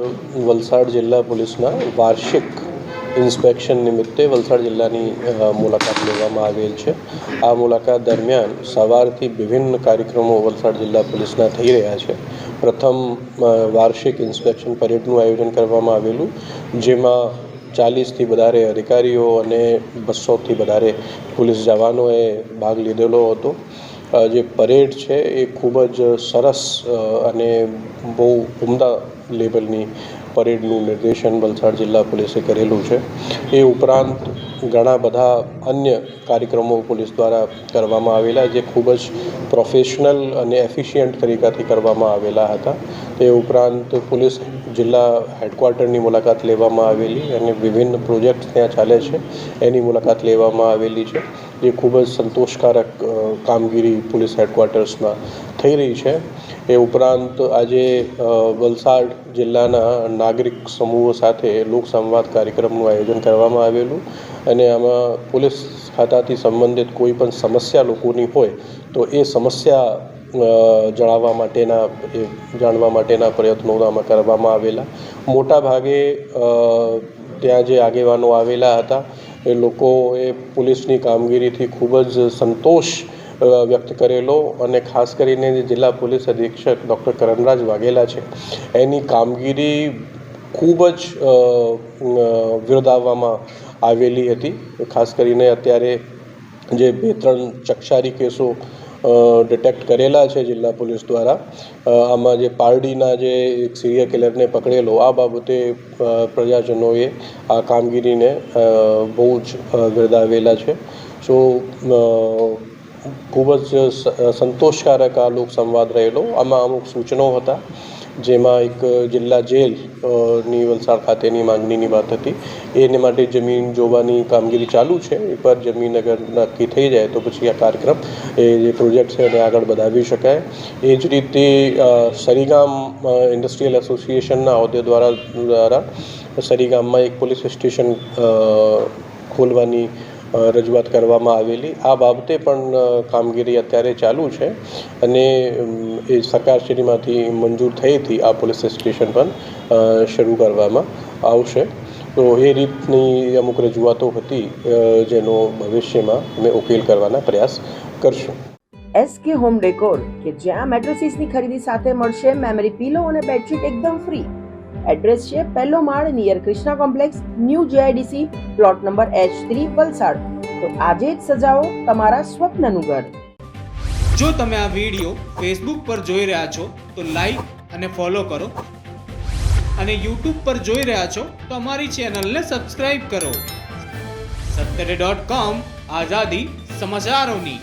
વલસાડ જિલ્લા પોલીસના વાર્ષિક ઇન્સ્પેક્શન નિમિત્તે વલસાડ જિલ્લાની મુલાકાત લેવામાં આવેલ છે. આ મુલાકાત દરમિયાન સવારથી વિભિન્ન કાર્યક્રમો વલસાડ જિલ્લા પોલીસના થઈ રહ્યા છે. પ્રથમ વાર્ષિક ઇન્સ્પેક્શન પરેડનું આયોજન કરવામાં આવેલું, જેમાં ચાલીસથી વધારે અધિકારીઓ અને બસોથી વધારે પોલીસ જવાનોએ ભાગ લીધેલો હતો. જે પરેડ છે એ ખૂબ જ સરસ અને બહુ ઉમદા લેવલની પરેડનું નિર્દેશન વલસાડ જિલ્લા પોલીસે કરેલું છે. એ ઉપરાંત ઘણા બધા અન્ય કાર્યક્રમો પોલીસ દ્વારા કરવામાં આવેલા જે ખૂબ જ પ્રોફેશનલ અને એફિશિયન્ટ તરીકાથી કરવામાં આવેલા હતા. તે ઉપરાંત પોલીસ જિલ્લા હેડક્વાર્ટરની મુલાકાત લેવામાં આવેલી અને વિભિન્ન પ્રોજેક્ટ ત્યાં ચાલે છે. એની મુલાકાત લેવામાં આવેલી છે. જે ખૂબ જ સંતોષકારક કામગીરી પોલીસ હેડક્વાર્ટર્સમાં થઈ રહી છે. એ ઉપરાંત આજે વલસાડ જિલ્લાના નાગરિક સમૂહો સાથે લોકસંવાદ કાર્યક્રમનું આયોજન કરવામાં આવેલું અને આમાં પોલીસ ખાતાથી સંબંધિત કોઈ પણ સમસ્યા લોકોની હોય તો એ સમસ્યા જણાવવા માટેના, એ જાણવા માટેના પ્રયત્નો આમાં કરવામાં આવેલા. મોટા ભાગે ત્યાં જે આગેવાનો આવેલા હતા એ લોકોએ પોલીસની કામગીરીથી ખૂબ જ સંતોષ વ્યક્ત કરેલો અને ખાસ કરીને જે જિલ્લા પોલીસ અધિક્ષક ડૉક્ટર કરણરાજ વાઘેલા છે એની કામગીરી ખૂબ જ અ, આવેલી હતી. ખાસ કરીને અત્યારે જે બે ત્રણ ચકચારી કેસો ડિટેક્ટ કરેલા છે જિલ્લા પોલીસ દ્વારા. આમાં જે પારડીના જે એક સિરિયા કિલરને પકડેલો, આ બાબતે પ્રજાજનોએ આ કામગીરીને બહુ જ ગરદાવેલા છે. સો ખૂબ જ સંતોષકારક આ લોક સંવાદ રહેલો. આમાં અમુક સૂચનો હતા. જેમાં એક જિલ્લા જેલની વલસાડ ખાતેની માંગણીની વાત હતી. એને માટે જમીન જોવાની કામગીરી ચાલુ છે. એકવાર જમીન અગર નક્કી થઈ જાય તો પછી આ કાર્યક્રમ, એ જે પ્રોજેક્ટ છે એને આગળ વધાવી શકાય. એ જ રીતે સરીગામ ઇન્ડસ્ટ્રીયલ એસોસિએશનના હોદ્દે દ્વારા દ્વારા સરીગામમાં એક પોલીસ સ્ટેશન ખોલવાની રજૂઆત કરવામાં આવેલી. આ બાબતે પણ કામગીરી અત્યારે ચાલુ છે અને એ સરકારશ્રીમાંથી મંજૂર થઈ હતી આ પોલીસ સ્ટેશન પણ શરૂ કરવામાં આવશે. તો એ રીતની અમુક રજૂઆતો હતી જેનો ભવિષ્યમાં અમે ઉકેલ કરવાના પ્રયાસ કરશું. એસકે હોમ ડેકોર કે જ્યાં મેટ્રોસિસની ખરીદી સાથે મળશે, મેમરી પીલો અને બેડશીટ એકદમ ફ્રી એડ્રેસ છે પહેલો માળ near Krishna complex, new JIDC, plot number H three Valsad. તો આજે જ સજાવો તમારા સ્વપ્નનું ઘર. જો તમે આ વીડિયો ફેસબુક પર જોઈ રહ્યા છો, તો લાઈક અને ફોલો કરો. અને યુટ્યુબ પર જોઈ રહ્યા છો, તો અમારી ચેનલને સબસ્ક્રાઇબ કરો. સત્તરે ડોટ કોમ આઝાદી સમાચારોની.